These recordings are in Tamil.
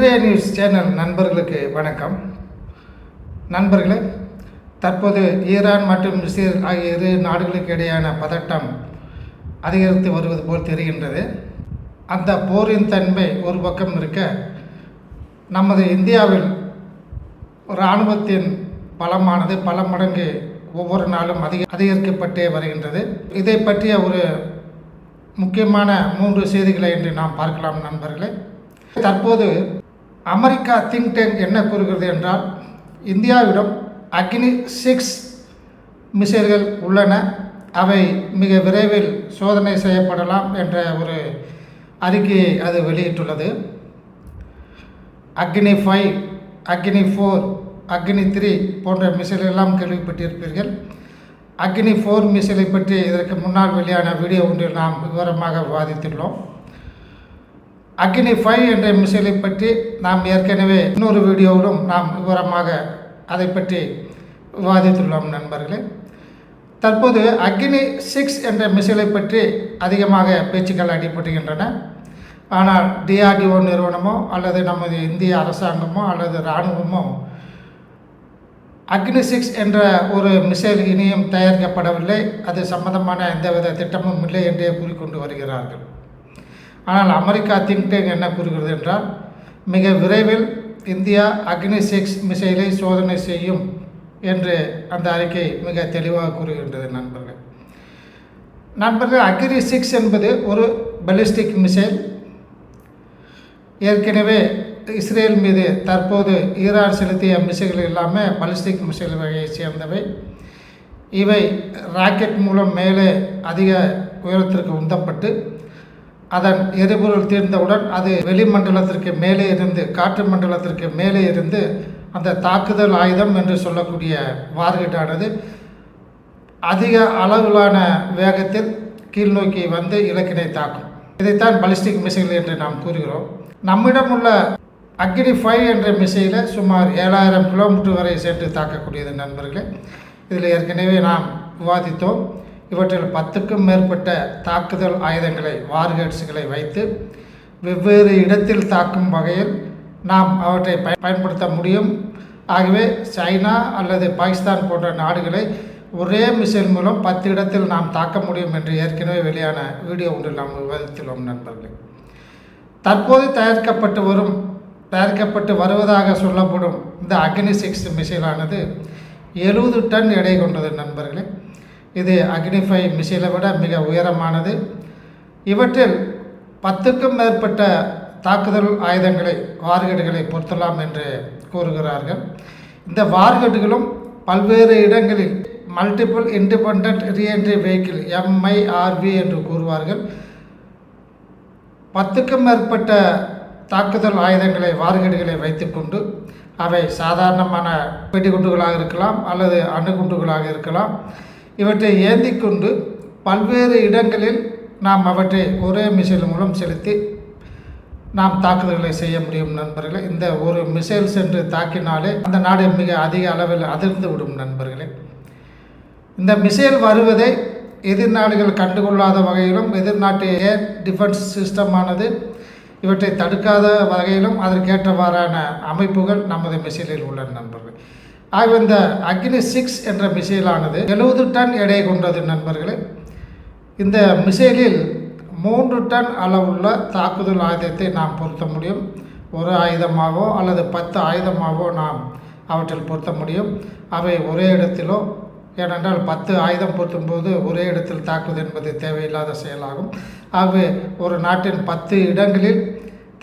இன்றைய நியூஸ் சேனல் நண்பர்களுக்கு வணக்கம். நண்பர்களே தற்போது ஈரான் மற்றும் இஸ்ரேல் ஆகிய இரு நாடுகளுக்கு இடையான பதட்டம் அதிகரித்து வருவது போல் தெரிகின்றது. அந்த போரின் தன்மை ஒரு பக்கம் இருக்க நமது இந்தியாவில் இராணுவத்தின் பலமானது பல மடங்கு ஒவ்வொரு நாளும் அதிக அதிகரிக்கப்பட்டே வருகின்றது. இதை பற்றிய ஒரு முக்கியமான மூன்று செய்திகளை இன்று நாம் பார்க்கலாம் நண்பர்களே. தற்போது அமெரிக்கா திங்க் டேங்க் என்ன கூறுகிறது என்றால் இந்தியாவிடம் அக்னி சிக்ஸ் மிசைல்கள் உள்ளன. அவை மிக விரைவில் சோதனை செய்யப்படலாம் என்ற ஒரு அறிக்கையை அது வெளியிட்டுள்ளது. அக்னி ஃபைவ் அக்னி ஃபோர் அக்னி த்ரீ போன்ற மிசைல் எல்லாம் கேள்விப்பட்டிருப்பீர்கள். அக்னி ஃபோர் மிசைலை பற்றி இதற்கு முன்னால் வெளியான வீடியோ ஒன்றில் நாம் விவரமாக விவாதித்துள்ளோம். அக்னி ஃபைவ் என்ற மிசைலை பற்றி நாம் ஏற்கனவே இன்னொரு வீடியோவிலும் நாம் விவரமாக அதை பற்றி விவாதித்துள்ளோம் நண்பர்களே. தற்போது அக்னி சிக்ஸ் என்ற மிசைலை பற்றி அதிகமாக பேச்சுக்கள் அடிபடுகின்றன ஆனால் டிஆர்டிஓ நிறுவனமோ அல்லது நமது இந்திய அரசாங்கமோ அல்லது இராணுவமோ அக்னி சிக்ஸ் என்ற ஒரு மிசைல் இனியும் தயாரிக்கப்படவில்லை. அது சம்பந்தமான எந்தவித திட்டமும் இல்லை என்றே கூறிக்கொண்டு வருகிறார்கள். ஆனால் அமெரிக்கா திங்க் டேங்க் என்ன கூறுகிறது என்றால் மிக விரைவில் இந்தியா அக்னி சிக்ஸ் மிசைலை சோதனை செய்யும் என்று அந்த அறிக்கை மிக தெளிவாக கூறுகின்றது நண்பர்கள். நண்பர்கள் அக்னி சிக்ஸ் என்பது ஒரு பலிஸ்டிக் மிசைல் ஏற்கனவே இஸ்ரேல் மீது தற்போது ஈரான் செலுத்திய மிசைல்கள் இல்லாமல் பலிஸ்டிக் மிசைல் வகையை சேர்ந்தவை. இவை ராக்கெட் மூலம் மேலே அதிக உயரத்திற்கு உந்தப்பட்டு அதன் எரிபொருள் தீர்ந்தவுடன் அது வெளிமண்டலத்திற்கு மேலே இருந்து காற்று மண்டலத்திற்கு மேலே இருந்து அந்த தாக்குதல் ஆயுதம் என்று சொல்லக்கூடிய வார்கெட்டானது அதிக அளவிலான வேகத்தில் கீழ்நோக்கி வந்து இலக்கினை தாக்கும். இதைத்தான் பலிஸ்டிக் மிசைல் என்று நாம் கூறுகிறோம். நம்மிடம் உள்ள அக்னி ஃபைவ் என்ற மிசைலை சுமார் ஏழாயிரம் கிலோமீட்டர் வரை சென்று தாக்கக்கூடியது நண்பர்களே. இதில் ஏற்கனவே நாம் விவாதித்தோம். இவற்றில் பத்துக்கும் மேற்பட்ட தாக்குதல் ஆயுதங்களை வார்கேட்ஸுகளை வைத்து வெவ்வேறு இடத்தில் தாக்கும் வகையில் நாம் அவற்றை பய பயன்படுத்த முடியும். ஆகவே சைனா அல்லது பாகிஸ்தான் போன்ற நாடுகளை ஒரே மிஷின் மூலம் பத்து இடத்தில் நாம் தாக்க முடியும் என்று ஏற்கனவே வெளியான வீடியோ ஒன்றில் நாம் விவாதித்துள்ளோம் நண்பர்களே. தற்போது தயாரிக்கப்பட்டு வரும் தயாரிக்கப்பட்டு வருவதாக சொல்லப்படும் இந்த அக்னி சிக்ஸ் மிசைலானது எழுபது டன் எடை கொண்டது நண்பர்களே. இது அக்னிஃபை ஃபைவ் விட மிக உயரமானது. இவற்றில் பத்துக்கும் மேற்பட்ட தாக்குதல் ஆயுதங்களை வார்கேடுகளை பொருத்தலாம் என்று கூறுகிறார்கள். இந்த வார்கேடுகளும் பல்வேறு இடங்களில் multiple independent re-entry vehicle MIRV என்று கூறுவார்கள். பத்துக்கும் மேற்பட்ட தாக்குதல் ஆயுதங்களை வார்கேடுகளை வைத்துக்கொண்டு அவை சாதாரணமான வெடிகுண்டுகளாக இருக்கலாம் அல்லது அணுகுண்டுகளாக இருக்கலாம். இவற்றை ஏந்தி கொண்டு பல்வேறு இடங்களில் நாம் அவற்றை ஒரே மிசைல் மூலம் செலுத்தி நாம் தாக்குதல்களை செய்ய முடியும் நண்பர்களே. இந்த ஒரு மிசைல் சென்று தாக்கினாலே அந்த நாடு மிக அதிக அளவில் அதிர்ந்து விடும் நண்பர்களே. இந்த மிசைல் வருவதை எதிர்நாடுகள் கண்டுகொள்ளாத வகையிலும் எதிர்நாட்டு ஏர் டிஃபென்ஸ் சிஸ்டமானது இவற்றை தடுக்காத வகையிலும் அதற்கேற்றவாறான அமைப்புகள் நமது மிசைலில் உள்ள நண்பர்கள். ஆகவே இந்த அக்னி சிக்ஸ் என்ற மிசைலானது எழுபது டன் எடை கொண்டது நண்பர்களே. இந்த மிசைலில் மூன்று டன் அளவுள்ள தாக்குதல் ஆயுதத்தை நாம் பொருத்த முடியும். ஒரு ஆயுதமாகவோ அல்லது பத்து ஆயுதமாகவோ நாம் அவற்றில் பொருத்த முடியும். அவை ஒரே இடத்திலோ ஏனென்றால் பத்து ஆயுதம் பொருத்தும்போது ஒரே இடத்தில் தாக்குவது என்பது தேவையில்லாத செயலாகும். ஆகவே ஒரு நாட்டின் பத்து இடங்களில்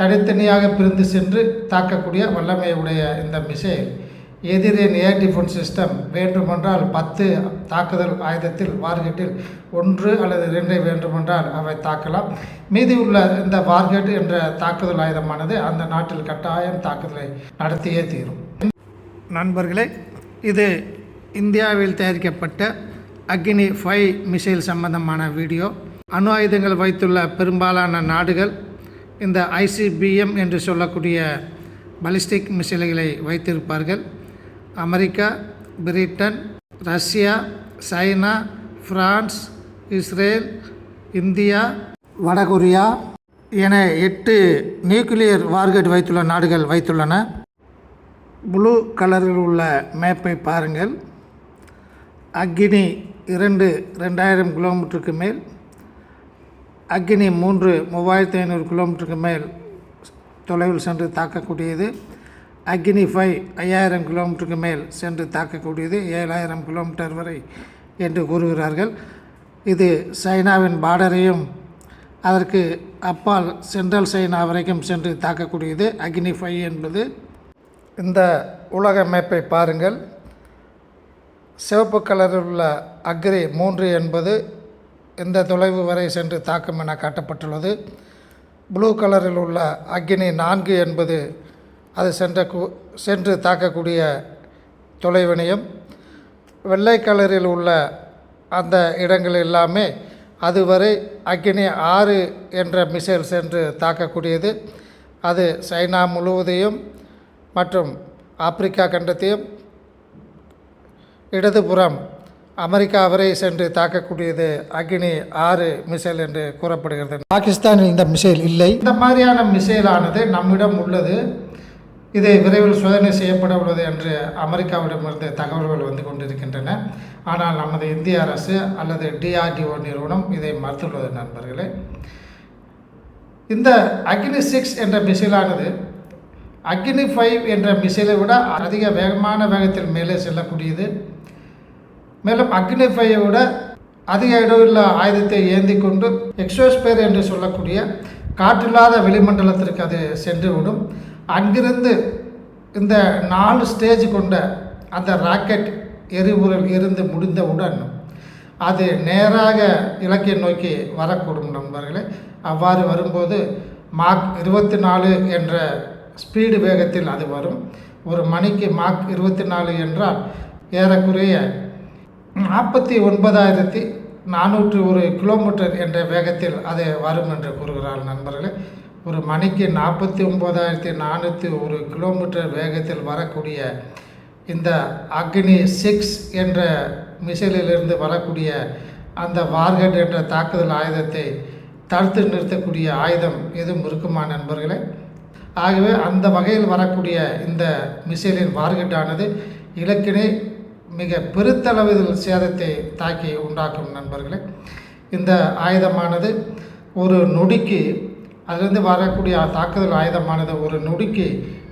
தனித்தனியாக பிரிந்து சென்று தாக்கக்கூடிய வல்லமையுடைய இந்த மிசைல். எதிரின் ஏர் டிஃபென்ஸ் சிஸ்டம் வேண்டுமென்றால் பத்து தாக்குதல் ஆயுதத்தில் வார்கெட்டில் ஒன்று அல்லது இரண்டை வேண்டுமென்றால் அவை தாக்கலாம். மீதி உள்ள இந்த வார்கெட் என்ற தாக்குதல் ஆயுதமானது அந்த நாட்டில் கட்டாயம் தாக்குதலை நடத்தியே தீரும். நண்பர்களே இது இந்தியாவில் தயாரிக்கப்பட்ட அக்னி ஃபைவ் மிசைல் சம்பந்தமான வீடியோ. அணு ஆயுதங்கள் வைத்துள்ள பெரும்பாலான நாடுகள் இந்த ஐசிபிஎம் என்று சொல்லக்கூடிய பலிஸ்டிக் மிசைல்களை வைத்திருப்பார்கள். America Britain Russia China France Israel India வடகொரியா என எட்டு நியூக்ளியர் வார்கெட் வைத்துள்ள நாடுகள் வைத்துள்ளன. ப்ளூ கலரில் உள்ள மேப்பை பாருங்கள். அக்னி இரண்டு ரெண்டாயிரம் கிலோமீட்டருக்கு மேல். அக்னி மூன்று மூவாயிரத்தி ஐநூறு கிலோமீட்டருக்கு மேல் தொலைவில் சென்று தாக்கக்கூடியது. அக்னி ஃபைவ் ஐயாயிரம் கிலோமீட்டருக்கு மேல் சென்று தாக்கக்கூடியது ஏழாயிரம் கிலோமீட்டர் வரை என்று கூறுகிறார்கள். இது சைனாவின் பார்டரையும் அதற்கு அப்பால் சென்ட்ரல் சைனா வரைக்கும் சென்று தாக்கக்கூடியது. அக்னி ஃபைவ் என்பது இந்த உலக மேப்பை பாருங்கள். சிவப்பு கலரில் உள்ள அக்ரி மூன்று என்பது இந்த தொலைவு வரை சென்று தாக்கும் என காட்டப்பட்டுள்ளது. ப்ளூ கலரில் உள்ள அக்னி நான்கு என்பது அது சென்ற கு- சென்று தாக்கக்கூடிய தொலைவினையும் வெள்ளை கலரில் உள்ள அந்த இடங்கள் எல்லாமே அதுவரை அக்னி ஆறு என்ற மிசைல் சென்று தாக்கக்கூடியது. அது சைனா முழுவதையும் மற்றும் ஆப்பிரிக்கா கண்டத்தையும் இடதுபுறம் அமெரிக்கா வரை சென்று தாக்கக்கூடியது அக்னி ஆறு மிசைல் என்று கூறப்படுகிறது. பாகிஸ்தானில் இந்த மிசைல் இல்லை. இந்த மாதிரியான மிசைலானது நம்மிடம் உள்ளது. இது விரைவில் சோதனை செய்யப்பட உள்ளது என்று அமெரிக்காவிடமிருந்து தகவல்கள் வந்து கொண்டிருக்கின்றன. ஆனால் நமது இந்திய அரசு அல்லது டிஆர்டிஓ நிறுவனம் இதை மறுத்துள்ளது நண்பர்களே. இந்த அக்னி சிக்ஸ் என்ற மிசைலானது அக்னி ஃபைவ் என்ற மிசைலை விட அதிக வேகமான வேகத்தில் மேலே செல்லக்கூடியது. மேலும் அக்னி ஃபைவை விட அதிக இடவுள்ள ஆயுதத்தை ஏந்தி கொண்டு எக்ஸோஸ்பேர் என்று சொல்லக்கூடிய காற்றில்லாத வெளிமண்டலத்திற்கு அது சென்று விடும் அங்கிருந்து இந்த நாலு ஸ்டேஜ் கொண்ட அந்த ராக்கெட் எரிபொருள் இருந்து முடிந்தவுடன் அது நேராக இலக்கை நோக்கி வரக்கூடும் நண்பர்களே. அவ்வாறு வரும்போது மாக் இருபத்தி நாலு என்ற ஸ்பீடு வேகத்தில் அது வரும். ஒரு மணிக்கு மாக் இருபத்தி நாலு என்றால் ஏறக்குறைய நாற்பத்தி ஒன்பதாயிரத்தி நானூற்று ஒரு கிலோமீட்டர் என்ற வேகத்தில் அது வரும் என்று கூறுகிறார் நண்பர்களே. ஒரு மணிக்கு நாற்பத்தி ஒம்பதாயிரத்தி நானூற்றி ஒரு கிலோமீட்டர் வேகத்தில் வரக்கூடிய இந்த அக்னி சிக்ஸ் என்ற மிசைலிலிருந்து வரக்கூடிய அந்த வார்கட் என்ற தாக்குதல் ஆயுதத்தை தடுத்து நிறுத்தக்கூடிய ஆயுதம் எதுவும் இருக்குமா நண்பர்களே? ஆகவே அந்த வகையில் வரக்கூடிய இந்த மிசைலின் வார்கட்டானது இலக்கினை மிக பெருத்தளவில் சேதத்தை தாக்கி உண்டாக்கும் நண்பர்களே இந்த ஆயுதமானது ஒரு நொடிக்கு அதிலிருந்து வரக்கூடிய தாக்குதல் ஆயுதமானது ஒரு நொடிக்கு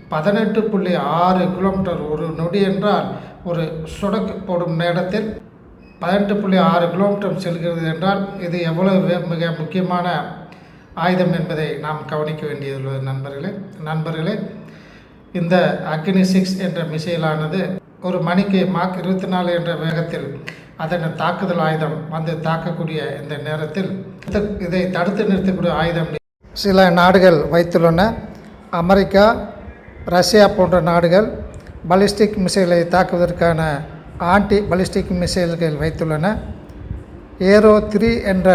பதினெட்டு புள்ளி ஆறு கிலோமீட்டர். ஒரு நொடி என்றால் ஒரு சுடக்கு போடும் நேரத்தில் பதினெட்டு புள்ளி ஆறு கிலோமீட்டர் செல்கிறது என்றால் இது எவ்வளவு மிக முக்கியமான ஆயுதம் என்பதை நாம் கவனிக்க வேண்டியதுள்ளது நண்பர்களே. நண்பர்களே இந்த அக்னி சிக்ஸ் என்ற மிசைலானது ஒரு மணிக்கு மாக் இருபத்தி நாலு என்ற வேகத்தில் அதன் தாக்குதல் ஆயுதம் வந்து தாக்கக்கூடிய இந்த நேரத்தில் இதை தடுத்து நிறுத்தக்கூடிய ஆயுதம் சில நாடுகள் வைத்துள்ளன. அமெரிக்கா ரஷ்யா போன்ற நாடுகள் பலிஸ்டிக் மிசைலை தாக்குவதற்கான ஆன்டி பலிஸ்டிக் மிசைல்கள் வைத்துள்ளன. ஏரோ த்ரீ என்ற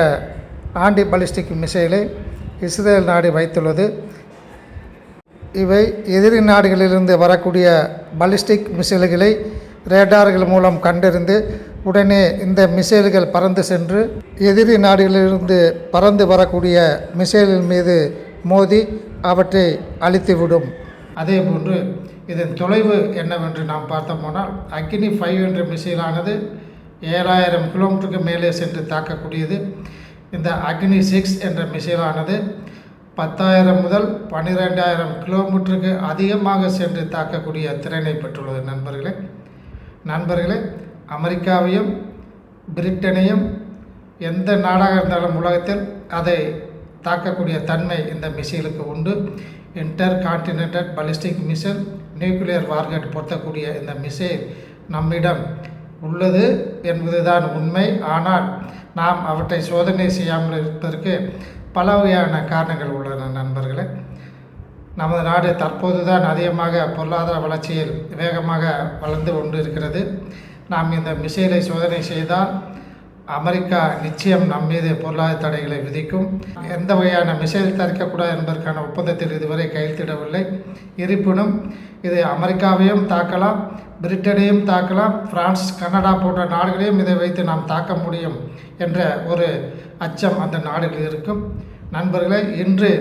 ஆன்டி பலிஸ்டிக் மிசைலை இஸ்ரேல் நாடு வைத்துள்ளது. இவை எதிரி நாடுகளிலிருந்து வரக்கூடிய பலிஸ்டிக் மிசைல்களை ரேடார்கள் மூலம் கண்டறிந்து உடனே இந்த மிசைல்கள் பறந்து சென்று எதிரி நாடுகளிலிருந்து பறந்து வரக்கூடிய மிசைலின் மீது மோதி அவற்றை அழித்துவிடும். அதேபோன்று இதன் தொலைவு என்னவென்று நாம் பார்த்தோமானால் அக்னி ஃபைவ் என்ற மிசைலானது ஏழாயிரம் கிலோமீட்டருக்கு மேலே சென்று தாக்கக்கூடியது. இந்த அக்னி சிக்ஸ் என்ற மிசைலானது பத்தாயிரம் முதல் பன்னிரெண்டாயிரம் கிலோமீட்டருக்கு அதிகமாக சென்று தாக்கக்கூடிய திறனை பெற்றுள்ளது நண்பர்களே. நண்பர்களே அமெரிக்காவையும் பிரிட்டனையும் எந்த நாடாக இருந்தாலும் உலகத்தில் அதை தாக்கக்கூடிய தன்மை இந்த மிசைலுக்கு உண்டு. Inter continental ballistic missile nuclear warhead பொருத்தக்கூடிய இந்த மிசைல் நம்மிடம் உள்ளது என்பதுதான் உண்மை. ஆனால் நாம் அவற்றை சோதனை செய்யாமல் இருப்பதற்கு பல வகையான காரணங்கள் உள்ளன நண்பர்களே. நமது நாடு தற்போது தான் அதிகமாக பொருளாதார வளர்ச்சியில் வேகமாக வளர்ந்து கொண்டு இருக்கிறது நாம் இந்த மிசைலை சோதனை செய்தால் அமெரிக்கா நிச்சயம் நம் மீது பொருளாதார தடைகளை விதிக்கும். எந்த வகையான மிசைல் தரிக்கக்கூடாது என்பதற்கான ஒப்பந்தத்தில் இதுவரை கையெழுத்திடவில்லை. இருப்பினும் இது அமெரிக்காவையும் தாக்கலாம் பிரிட்டனையும் தாக்கலாம் பிரான்ஸ் கனடா போன்ற நாடுகளையும் இதை வைத்து நாம் தாக்க முடியும் என்ற ஒரு அச்சம் அந்த நாடுகளில் இருக்கும். நண்பர்களே இன்று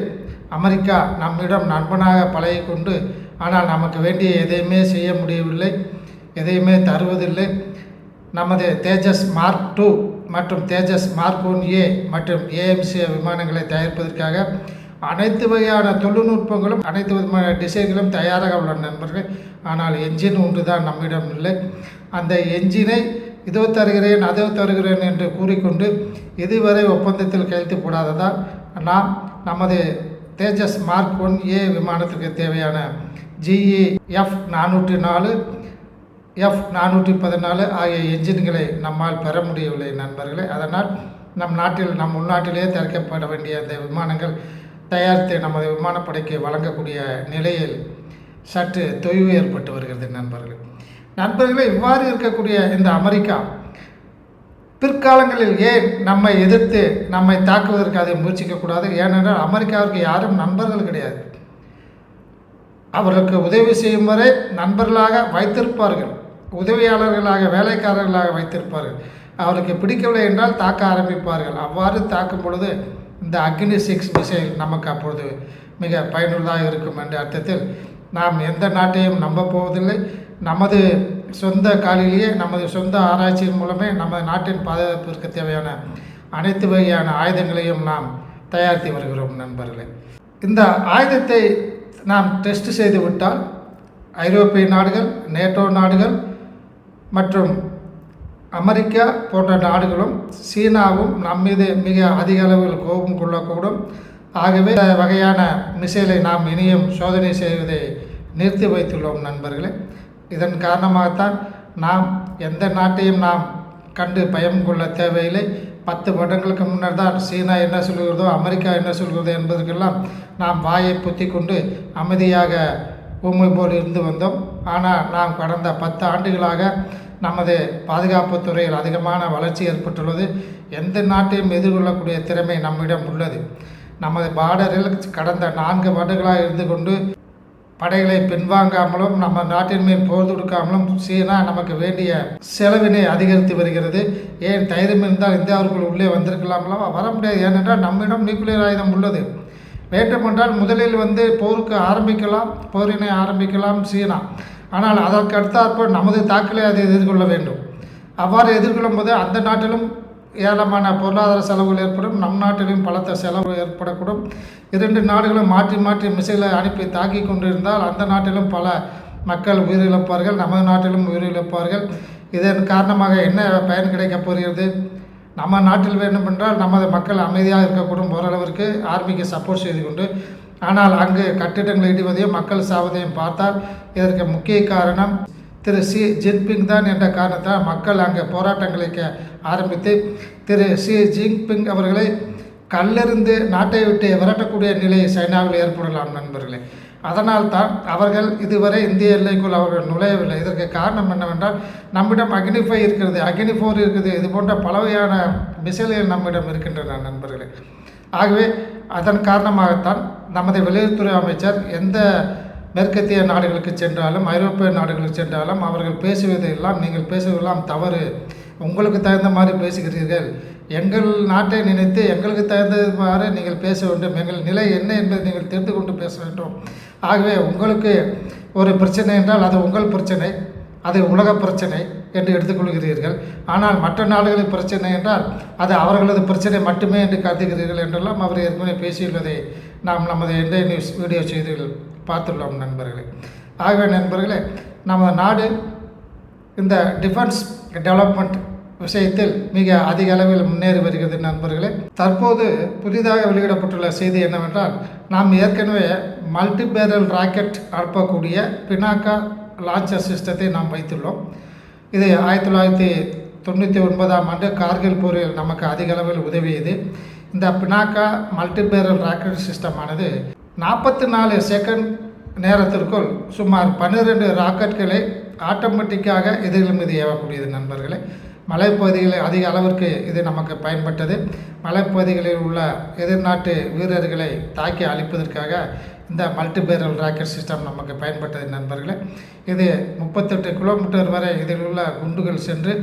அமெரிக்கா நம்மிடம் நண்பனாக பழகி கொண்டு ஆனால் நமக்கு வேண்டிய எதையுமே செய்ய முடியவில்லை எதையுமே தருவதில்லை. நமது தேஜஸ் மார்க் டூ மற்றும் தேஜஸ் மார்க் ஒன் ஏ மற்றும் ஏஎம்சி விமானங்களை தயாரிப்பதற்காக அனைத்து வகையான தொழில்நுட்பங்களும் அனைத்து விதமான டிசைன்களும் தயாராக உள்ள நண்பர்கள். ஆனால் என்ஜின் ஒன்று தான் நம்மிடம் இல்லை. அந்த என்ஜினை இதோ தருகிறேன் அதோ தருகிறேன் என்று கூறிக்கொண்டு இதுவரை ஒப்பந்தத்தில் கையெழுத்து போடாததால் நாம் நமது தேஜஸ் மார்க் ஒன் ஏ விமானத்திற்கு தேவையான ஜிஇஎஃப் நானூற்றி நாலு எஃப் நானூற்றி பதினாலு ஆகிய என்ஜின்களை நம்மால் பெற முடியவில்லை நண்பர்களே. அதனால் நம் நாட்டில் நம் உள்நாட்டிலேயே தயாரிக்கப்பட வேண்டிய அந்த விமானங்கள் தயாரித்து நமது விமானப்படைக்கு வழங்கக்கூடிய நிலையில் சற்று தொய்வு ஏற்பட்டு வருகிறது நண்பர்கள். நண்பர்களே இவ்வாறு இருக்கக்கூடிய இந்த அமெரிக்கா பிற்காலங்களில் ஏன் நம்மை எதிர்த்து நம்மை தாக்குவதற்கு அதை முயற்சிக்கக்கூடாது? ஏனென்றால் அமெரிக்காவிற்கு யாரும் நண்பர்கள் கிடையாது. அவர்களுக்கு உதவி செய்யும் வரை நண்பர்களாக வைத்திருப்பார்கள். உதவியாளர்களாக வேலைக்காரர்களாக வைத்திருப்பார்கள். அவருக்கு பிடிக்கவில்லை என்றால் தாக்க ஆரம்பிப்பார்கள். அவ்வாறு தாக்கும் பொழுது இந்த அக்னி சிக்ஸ் மிசைல் நமக்கு அப்பொழுது மிக பயனுள்ளதாக இருக்கும் என்ற அர்த்தத்தில் நாம் எந்த நாட்டையும் நம்ப போவதில்லை. நமது சொந்த காலிலேயே நமது சொந்த ஆராய்ச்சியின் மூலமே நமது நாட்டின் பாதுகாப்பிற்கு தேவையான அனைத்து வகையான ஆயுதங்களையும் நாம் தயாரித்து வருகிறோம் நண்பர்களே. இந்த ஆயுதத்தை நாம் டெஸ்ட் செய்து விட்டால் ஐரோப்பிய நாடுகள் நேட்டோ நாடுகள் மற்றும் அமெரிக்கா போன்ற நாடுகளும் சீனாவும் நம் மீது மிக அதிக அளவில் கோபம் கொள்ளக்கூடும். ஆகவே இந்த வகையான மிசைலை நாம் இனியும் சோதனை செய்வதை நிறுத்தி வைத்துள்ளோம் நண்பர்களே. இதன் காரணமாகத்தான் நாம் எந்த நாட்டையும் நாம் கண்டு பயம் கொள்ள தேவையில்லை. பத்து வருடங்களுக்கு முன்னர் தான் சீனா என்ன சொல்கிறதோ அமெரிக்கா என்ன சொல்கிறதோ என்பதற்கெல்லாம் நாம் வாயை புத்தி கொண்டு அமைதியாக ஊமை போல் இருந்து வந்தோம். ஆனால் நாம் கடந்த பத்து ஆண்டுகளாக நமது பாதுகாப்பு துறையில் அதிகமான வளர்ச்சி ஏற்பட்டுள்ளது. எந்த நாட்டையும் எதிர்கொள்ளக்கூடிய திறமை நம்மிடம் உள்ளது. நமது பார்டரில் கடந்த நான்கு வருடங்களாக இருந்து கொண்டு படைகளை பின்வாங்காமலும் நம்ம நாட்டின் மேல் போர் தொடுக்காமலும் சீனா நமக்கு வேண்டிய செலவினை அதிகரித்து வருகிறது. ஏன் தைரியம் இருந்தால் இந்தியாவிற்குள் உள்ளே வந்திருக்கலாமலாம் வர முடியாது. ஏனென்றால் நம்மிடம் நியூக்ளியர் ஆயுதம் உள்ளது. வேண்டுமென்றால் முதலில் வந்து போருக்கு ஆரம்பிக்கலாம் போரினை ஆரம்பிக்கலாம் சீனா. ஆனால் அதற்கு அடுத்தாற்போல் நமது தாக்கலை அதை எதிர்கொள்ள வேண்டும். அவ்வாறு எதிர்கொள்ளும் போது அந்த நாட்டிலும் ஏராளமான பொருளாதார செலவுகள் ஏற்படும் நம் நாட்டிலும் பலத்த செலவு ஏற்படக்கூடும். இரண்டு நாடுகளும் மாற்றி மாற்றி மிசைலை அனுப்பி தாக்கி கொண்டிருந்தால் அந்த நாட்டிலும் பல மக்கள் உயிரிழப்பார்கள் நமது நாட்டிலும் உயிரிழப்பார்கள். இதன் காரணமாக என்ன பயன் கிடைக்கப் போகிறது? நம்ம நாட்டில் வேண்டுமென்றால் நமது மக்கள் அமைதியாக இருக்கக்கூடும் ஓரளவிற்கு ஆர்மிக்கு சப்போர்ட் செய்து கொண்டு ஆனால் அங்கு கட்டிடங்கள் இடிவதையும் மக்கள் சாவதையும் பார்த்தால் இதற்கு முக்கிய காரணம் திரு சி. ஜின்பிங் தான் என்ற காரணத்தால் மக்கள் அங்கே போராட்டங்களை ஆரம்பித்து திரு சி. ஜின்பிங் அவர்களை கல்லிருந்து நாட்டை விட்டு விரட்டக்கூடிய நிலை சைனாவில் ஏற்படலாம் நண்பர்களே. அதனால் தான் அவர்கள் இதுவரை இந்திய எல்லைக்குள் அவர்கள் நுழையவில்லை. இதற்கு காரணம் என்னவென்றால் நம்மிடம் அக்னிஃபை இருக்கிறது அக்னி ஃபோர் இருக்குது இது போன்ற பல வகையான மிசைல்கள் நம்மிடம் இருக்கின்றன நண்பர்களே. ஆகவே அதன் காரணமாகத்தான் நமது வெளியுறவுத்துறை அமைச்சர் எந்த மேற்கத்திய நாடுகளுக்கு சென்றாலும் ஐரோப்பிய நாடுகளுக்கு சென்றாலும் அவர்கள் பேசுவதெல்லாம் நீங்கள் பேசுவதெல்லாம் தவறு. உங்களுக்கு தகுந்த மாதிரி பேசுகிறீர்கள். எங்கள் நாட்டை நினைத்து எங்களுக்கு தகுந்தவாறு நீங்கள் பேச வேண்டும். எங்கள் நிலை என்ன என்பதை நீங்கள் தெரிந்து கொண்டு பேச வேண்டும். ஆகவே உங்களுக்கு ஒரு பிரச்சனை என்றால் அது உங்கள் பிரச்சனை அது உலக பிரச்சனை என்று எடுத்துக்கொள்கிறீர்கள். ஆனால் மற்ற நாடுகளின் பிரச்சனை என்றால் அது அவர்களது பிரச்சனை மட்டுமே என்று கருதுகிறீர்கள் என்றெல்லாம் அவர் ஏற்கனவே பேசியுள்ளதை நாம் நமது இந்திய நியூஸ் வீடியோ செய்திகள் பார்த்துள்ளோம் நண்பர்களே. ஆகவே நண்பர்களே நமது நாடு இந்த டிஃபென்ஸ் டெவலப்மெண்ட் விஷயத்தில் மிக அதிக அளவில் முன்னேறி வருகிறது நண்பர்களே. தற்போது புதிதாக வெளியிடப்பட்டுள்ள செய்தி என்னவென்றால் நாம் ஏற்கனவே மல்டி பேரல் ராக்கெட் அனுப்பக்கூடிய பினாக்கா லான்ச்சர் சிஸ்டத்தை நாம் வைத்துள்ளோம். இது ஆயிரத்தி தொள்ளாயிரத்தி தொண்ணூற்றி ஒன்பதாம் ஆண்டு கார்கில் போரில் நமக்கு அதிக அளவில் உதவியது. இந்த பினாக்கா மல்டி பேரல் ராக்கெட் சிஸ்டமானது நாற்பத்தி நாலு செகண்ட் நேரத்திற்குள் சுமார் பன்னிரெண்டு ராக்கெட்களை ஆட்டோமேட்டிக்காக எதிரிகள் மீது ஏவக்கூடியது நண்பர்களே. மலைப்பகுதிகளில் அதிக அளவிற்கு இது நமக்கு பயன்பட்டது. மலைப்பகுதிகளில் உள்ள எதிர்நாட்டு வீரர்களை தாக்கி அழிப்பதற்காக இந்த மல்டிபேரல் ராக்கெட் சிஸ்டம் நமக்கு பயன்பட்டது நண்பர்களே. இது முப்பத்தெட்டு கிலோமீட்டர் வரை இதில் உள்ள குண்டுகள் சென்று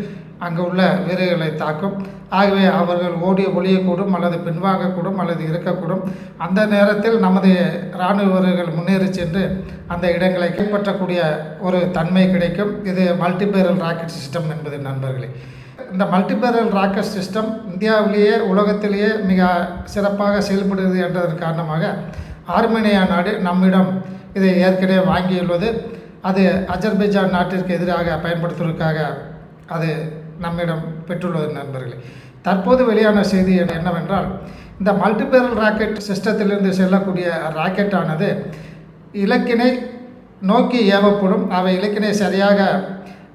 அங்கு உள்ள வீரர்களை தாக்கும். ஆகவே அவர்கள் ஓடி ஒளியக்கூடும் அல்லது பின்வாங்கக்கூடும் அல்லது இருக்கக்கூடும் அந்த நேரத்தில் நமது இராணுவ வீரர்கள் முன்னேறி சென்று அந்த இடங்களை கைப்பற்றக்கூடிய ஒரு தன்மை கிடைக்கும். இது மல்டிபேரல் ராக்கெட் சிஸ்டம் என்பது நண்பர்களே. இந்த மல்டிபேரல் ராக்கெட் சிஸ்டம் இந்தியாவிலேயே உலகத்திலேயே மிக சிறப்பாக செயல்படுகிறது என்றதன் காரணமாக ஆர்மேனியா நாடு நம்மிடம் இதை ஏற்கனவே வாங்கியுள்ளது. அது அஜர்பைஜான் நாட்டிற்கு எதிராக பயன்படுத்துவதற்காக அது நம்மிடம் பெற்றுள்ளது நண்பர்களே. தற்போது வெளியான செய்தி என்னவென்றால் இந்த மல்டிபேரல் ராக்கெட் சிஸ்டத்திலிருந்து செல்லக்கூடிய ராக்கெட்டானது இலக்கினை நோக்கி ஏவப்படும். அவை இலக்கினை சரியாக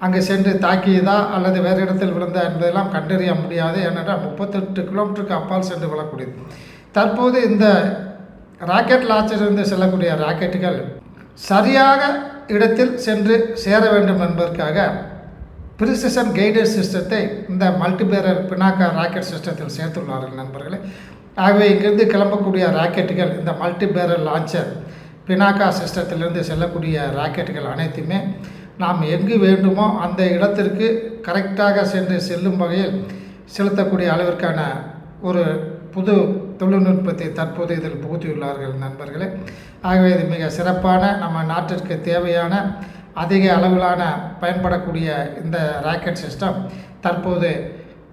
அங்கு சென்று தாக்கியதா அல்லது வேறு இடத்தில் விழுந்தா என்பதெல்லாம் கண்டறிய முடியாது. ஏனென்றால் முப்பத்தெட்டு கிலோமீட்டருக்கு அப்பால் சென்று விழக்கூடியது. தற்போது இந்த ராக்கெட் லான்ச்சரிலிருந்து செல்லக்கூடிய ராக்கெட்டுகள் சரியாக இடத்தில் சென்று சேர வேண்டும் என்பதற்காக ப்ரிசிஷன் கைடட் சிஸ்டத்தை இந்த மல்டிபேரர் பினாக்கா ராக்கெட் சிஸ்டத்தில் சேர்த்துள்ளார்கள் நண்பர்களே. ஆகவே இங்கிருந்து கிளம்பக்கூடிய ராக்கெட்டுகள் இந்த மல்டிபேரர் லான்ச்சர் பினாக்கா சிஸ்டத்திலிருந்து செல்லக்கூடிய ராக்கெட்டுகள் அனைத்துமே நாம் எங்கு வேண்டுமோ அந்த இடத்திற்கு கரெக்டாக சென்று செல்லும் வகையில் செலுத்தக்கூடிய அளவிற்கான ஒரு புது தொழில்நுட்பத்தை தற்போது இதில் புகுத்தியுள்ளார்கள் நண்பர்களே. ஆகவே இது மிக சிறப்பான நம்ம நாட்டிற்கு தேவையான அதிக அளவிலான பயன்படக்கூடிய இந்த ராக்கெட் சிஸ்டம் தற்போது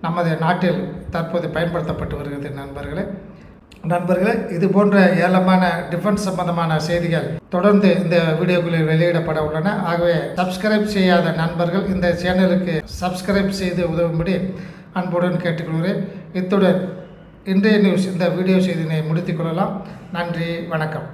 நமது நாட்டில் தற்போது பயன்படுத்தப்பட்டு வருகிறது நண்பர்களே. நண்பர்களே இது போன்ற ஏலமான டிஃபென்ஸ் சம்பந்தமான செய்திகள் தொடர்ந்து இந்த வீடியோக்களில் வெளியிடப்பட உள்ளன. ஆகவே சப்ஸ்கிரைப் செய்யாத நண்பர்கள் இந்த சேனலுக்கு சப்ஸ்கிரைப் செய்து உதவும்படி அன்புடன் கேட்டுக்கொள்கிறேன். இத்துடன் இன்றைய நியூஸ் இந்த வீடியோ செய்தினை முடித்துக் கொள்ளலாம். நன்றி வணக்கம்.